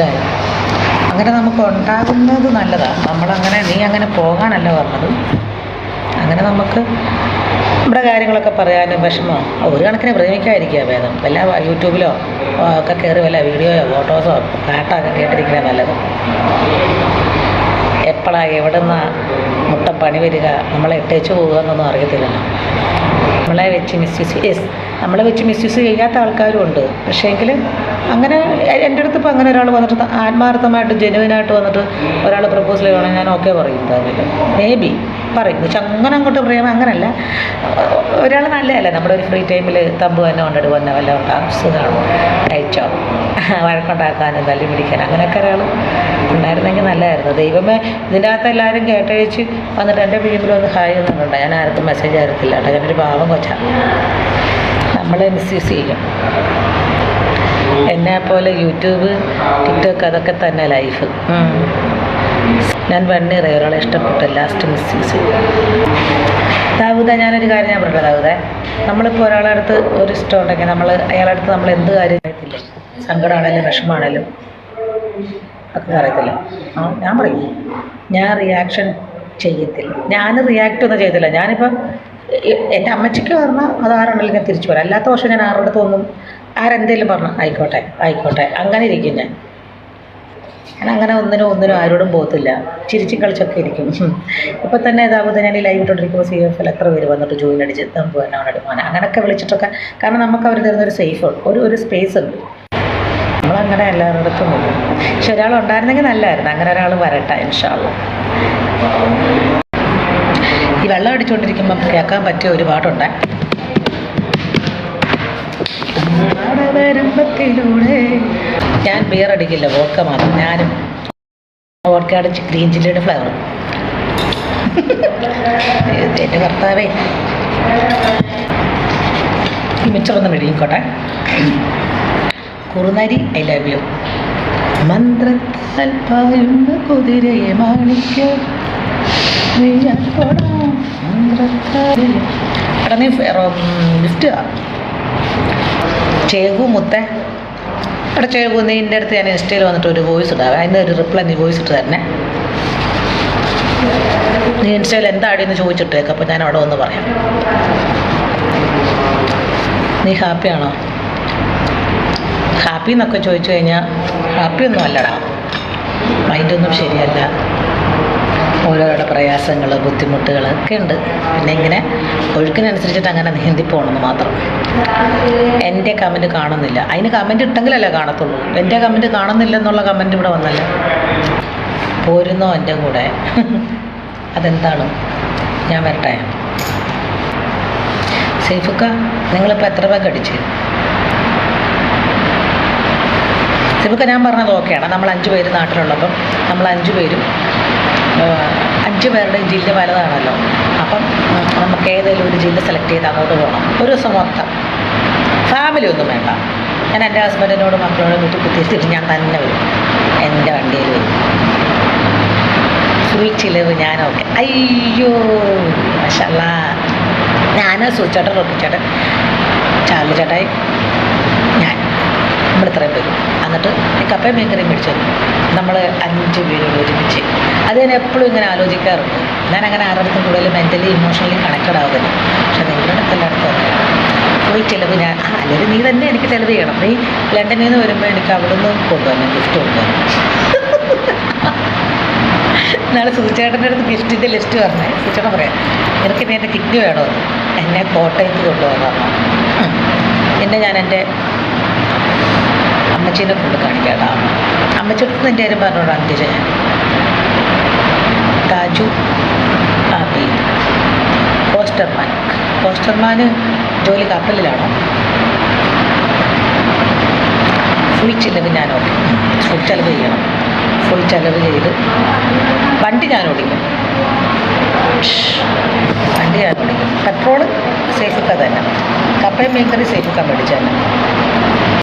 മനസ്സിലായോ. അങ്ങനെ നമുക്ക് ഉണ്ടാകുന്നത് നല്ലതാണ് നമ്മളങ്ങനെ നീ അങ്ങനെ പോകാനല്ല പറഞ്ഞത്. അങ്ങനെ നമുക്ക് നമ്മുടെ കാര്യങ്ങളൊക്കെ പറയാനും വിഷമോ? ഒരു കണക്കിന് പ്രേമിക്കാതിരിക്കുക ഭേദം. വല്ല യൂട്യൂബിലോ ഒക്കെ കയറി വല്ല വീഡിയോയോ ഫോട്ടോസോ പാട്ടോ ഒക്കെ കേട്ടിരിക്കുന്നത് നല്ലത്. എപ്പോഴാണ് എവിടെ മുട്ട പണി വരിക നമ്മളെ ഇട്ടേച്ച് പോകുക എന്നൊന്നും അറിയത്തില്ലല്ലോ നമ്മളെ വെച്ച് മിസ്യൂസ് യെസ് നമ്മളെ വെച്ച് മിസ്യൂസ് ചെയ്യാത്ത ആൾക്കാരും ഉണ്ട്. പക്ഷേ എങ്കിൽ അങ്ങനെ എന്റെ അടുത്ത് ഇപ്പോൾ അങ്ങനെ ഒരാൾ വന്നിട്ട് ആത്മാർത്ഥമായിട്ട് ജെനുവിനായിട്ട് വന്നിട്ട് ഒരാൾ പ്രപ്പോസൽ ചെയ്യണമെങ്കിൽ ഞാൻ ഓക്കെ പറയും എന്തായാലും. മേ ബി പറയും പക്ഷെ അങ്ങനെ അങ്ങോട്ട് പ്രേമം അങ്ങനല്ല. ഒരാൾ നല്ലതല്ല. നമ്മുടെ ഒരു ഫ്രീ ടൈമിൽ തമ്പ് തന്നെ കൊണ്ടിട്ട് വന്ന വല്ല ഉണ്ടാകും സുഖമാണ് കഴിച്ചോ വഴക്കുണ്ടാക്കാനും തല്ലി പിടിക്കാനും അങ്ങനെയൊക്കെ ഒരാൾ ഉണ്ടായിരുന്നെങ്കിൽ നല്ലതായിരുന്നു. ദൈവമേ ഇതിന്റെ അകത്ത് എല്ലാവരും കേട്ടഴിച്ച് വന്നിട്ട് എന്റെ വീട്ടിൽ ഒന്ന് ഹായ് എന്നുണ്ട് ഞാൻ ആർക്കും മെസ്സേജ് ആയിരത്തില്ല കേട്ടോ. ഞാനൊരു പാവം കൊച്ചാണ് നമ്മളെ മിസ്യൂസ് ചെയ്യും. എന്നെ പോലെ യൂട്യൂബ് ടിക്ടോക്ക് അതൊക്കെ തന്നെ ലൈഫ് ഞാൻ വെണ്ണീറേ ഒരാളെ ഇഷ്ടപ്പെട്ടു ലാസ്റ്റ് മിസ്യൂസ് ദാവൂദ ഞാനൊരു കാര്യം ഞാൻ പറഞ്ഞു ദാവൂദേ? നമ്മളിപ്പോൾ ഒരാളുടെ അടുത്ത് ഒരു ഇഷ്ടം ഉണ്ടെങ്കിൽ നമ്മൾ അയാളുടെ അടുത്ത് നമ്മൾ എന്ത് കാര്യം അറിയത്തില്ല സങ്കടമാണേലും വിഷമമാണേലും ഒക്കെ അറിയത്തില്ല. ആ ഞാൻ പറയും ഞാൻ റിയാക്ഷൻ ചെയ്യത്തില്ല. ഞാൻ റിയാക്റ്റ് ഒന്നും ചെയ്തില്ല ഞാനിപ്പം എന്റെ അമ്മച്ചിക്ക് പറഞ്ഞാൽ അത് ആരാണെങ്കിലും ഞാൻ തിരിച്ചു വരാം അല്ലാത്ത പക്ഷേ ഞാൻ ആരുടെ അടുത്തൊന്നും ആരെന്തേലും പറഞ്ഞു ആയിക്കോട്ടെ ആയിക്കോട്ടെ. അങ്ങനെ ഇരിക്കും ഞാൻ. ഞാൻ അങ്ങനെ ഒന്നിനും ഒന്നിനും ആരോടും പോകത്തില്ല. ചിരിച്ചും കളിച്ചൊക്കെ ഇരിക്കും. ഇപ്പം തന്നെ ഇതാകുമ്പോൾ ഞാൻ ഈ ലൈവ് ഇട്ടുകൊണ്ടിരിക്കുമ്പോൾ സി എഫിൽ എത്ര പേര് വന്നിട്ട് ജോയിൻ അടിച്ച് തമ്പ് തന്നെ അവിടെ മോനെ? അങ്ങനെയൊക്കെ വിളിച്ചിട്ടൊക്കെ കാരണം നമുക്ക് അവർ തരുന്നൊരു സേഫ് ഒരു ഒരു സ്പേസ് ഉണ്ട്. നമ്മളങ്ങനെ എല്ലാവരുടെ പോകും പക്ഷെ ഒരാൾ ഉണ്ടായിരുന്നെങ്കിൽ നല്ലതായിരുന്നു അങ്ങനെ ഒരാൾ വരട്ടെ ഇൻഷാള്ള ഈ വെള്ളം അടിച്ചുകൊണ്ടിരിക്കുമ്പം കേൾക്കാൻ പറ്റിയ ഒരു പാട്ടുണ്ട് ഞാൻ ബിയർ അടിക്കില്ല വോക്ക മാത്രം. ഞാനും വോക്ക അടിച്ച് ഗ്രീൻ ചില്ലിയുടെ ഫ്ലേവർ എന്റെ കർത്താവേ. ഈ മിച്ചറൊന്ന് കുറുനരി ഐ ലവ് യു മന്ത്രത്താൽ പായുന്ന കുതിരയെ മാണിക്ക എടാ ചേകു മുത്തേ. എടാ ചേകു നീ എന്റെ അടുത്ത് ഞാൻ ഇൻസ്റ്റയിൽ വന്നിട്ട് ഒരു വോയിസ് ഇടാവേ. അതിന് ഒരു റിപ്ലൈ നീ വോയിസ് ഇട്ട് തരണേ. നീ ഇൻസ്റ്റയിൽ എന്താടിയെന്ന് ചോദിച്ചിട്ടേക്ക് അപ്പോൾ ഞാൻ അവിടെ വന്ന് പറയാം. നീ ഹാപ്പിയാണോ ഹാപ്പി എന്നൊക്കെ ചോദിച്ചു കഴിഞ്ഞാൽ ഹാപ്പി ഒന്നും അല്ലടാ. മൈൻഡൊന്നും ശരിയല്ല. ഓരോരുടെ പ്രയാസങ്ങൾ ബുദ്ധിമുട്ടുകൾ ഒക്കെ ഉണ്ട്. പിന്നെ ഇങ്ങനെ ഒഴുക്കിനനുസരിച്ചിട്ട് അങ്ങനെ നീന്തി പോകണമെന്ന് മാത്രം. എന്റെ കമന്റ് കാണുന്നില്ല. അതിന് കമന്റ് ഇട്ടെങ്കിലല്ലേ കാണത്തുള്ളൂ. എന്റെ കമന്റ് കാണുന്നില്ല എന്നുള്ള കമന്റ് ഇവിടെ വന്നല്ലോ. പോരുന്നോ എന്റെ കൂടെ? അതെന്താണ്? ഞാൻ വരട്ടെ. സെയ്ഫുക്ക നിങ്ങളിപ്പോൾ എത്ര പേർക്ക് കടിച്ച് സേഫുക്ക ഞാൻ പറഞ്ഞത് ഓക്കെയാണ്. നമ്മൾ അഞ്ച് പേര് നാട്ടിലുള്ളപ്പം നമ്മൾ അഞ്ച് പേരും അഞ്ച് പേരുടെ ജില്ല വലുതാണല്ലോ. അപ്പം നമുക്ക് ഏതെങ്കിലും ഒരു ജില്ല സെലക്ട് ചെയ്ത് അങ്ങോട്ട് പോകണം. ഒരു ദിവസം മൊത്തം. ഫാമിലി ഒന്നും വേണ്ട. ഞാൻ എന്റെ ഹസ്ബൻഡിനോട് മക്കളോട് വീട്ടിൽ കുത്തിയിട്ട് ഞാൻ തന്നെ വരും. എന്റെ വണ്ടിയിൽ വരും. ഫുൾ ചിലവ് ഞാനൊക്കെ. അയ്യോ മഷല്ല ഞാൻ സൂചേട്ടൻ റൊപ്പിച്ചേട്ടൻ ചാർലി ചേട്ടായി ഞാൻ നമ്മൾ ഇത്രയും പേരും എന്നിട്ട് ഈ കപ്പയും മേടിച്ചു നമ്മൾ അഞ്ച് പേരും ഒരുമിച്ച്. അത് ഞാൻ എപ്പോഴും ഇങ്ങനെ ആലോചിക്കാറുണ്ട്. ഞാൻ അങ്ങനെ ആരുടെ കൂടുതൽ മെന്റലി ഇമോഷണലി കണക്റ്റഡ് ആവുന്നില്ല. പക്ഷെ നിങ്ങളുടെ എല്ലായിടത്തും ഫുൾ ചിലവ് ഞാൻ ആ അല്ലെങ്കിൽ നീ തന്നെ എനിക്ക് ചിലവ് ചെയ്യണം. നീ ലണ്ടനിൽ നിന്ന് വരുമ്പോൾ എനിക്ക് അവിടെ നിന്ന് കൊണ്ടുവന്നു ഗിഫ്റ്റ് കൊണ്ടുവന്നു നാളെ സൂചേട്ടന്റെ അടുത്ത് ഗിഫ്റ്റിന്റെ ലിസ്റ്റ് പറഞ്ഞേ. സൂചേട്ടൻ പറയാം എനിക്ക് ഇനി എന്റെ കിഡ്നി വേണമെന്ന് എന്നെ കോട്ടയത്ത് കൊണ്ടുപോകാൻ എന്നെ ഞാൻ എന്റെ അമ്മച്ചീനെ കൊണ്ട് കാണിക്കാട്ടാ. അമ്മച്ചിടത്ത് എന്റെ കാര്യം പറഞ്ഞോടാ അന്തിര ഞാൻ. താജു ആബി പോസ്റ്റർമാൻ. പോസ്റ്റർമാന് ജോലി കപ്പലിലാണോ? ഫുൾ ചിലവ് ഞാൻ ഓക്കെ ഫുൾ ചിലവ് ചെയ്യണം. ഫുൾ ചിലവ് ചെയ്ത് വണ്ടി ഞാൻ ഓടിക്കും. വണ്ടി ഞാൻ ഓടിക്കും. പെട്രോൾ സേഫൊക്കെ തന്നെ. കപ്പയും മീൻകറി സേഫൊക്കെ മേടിച്ചു തന്നെ.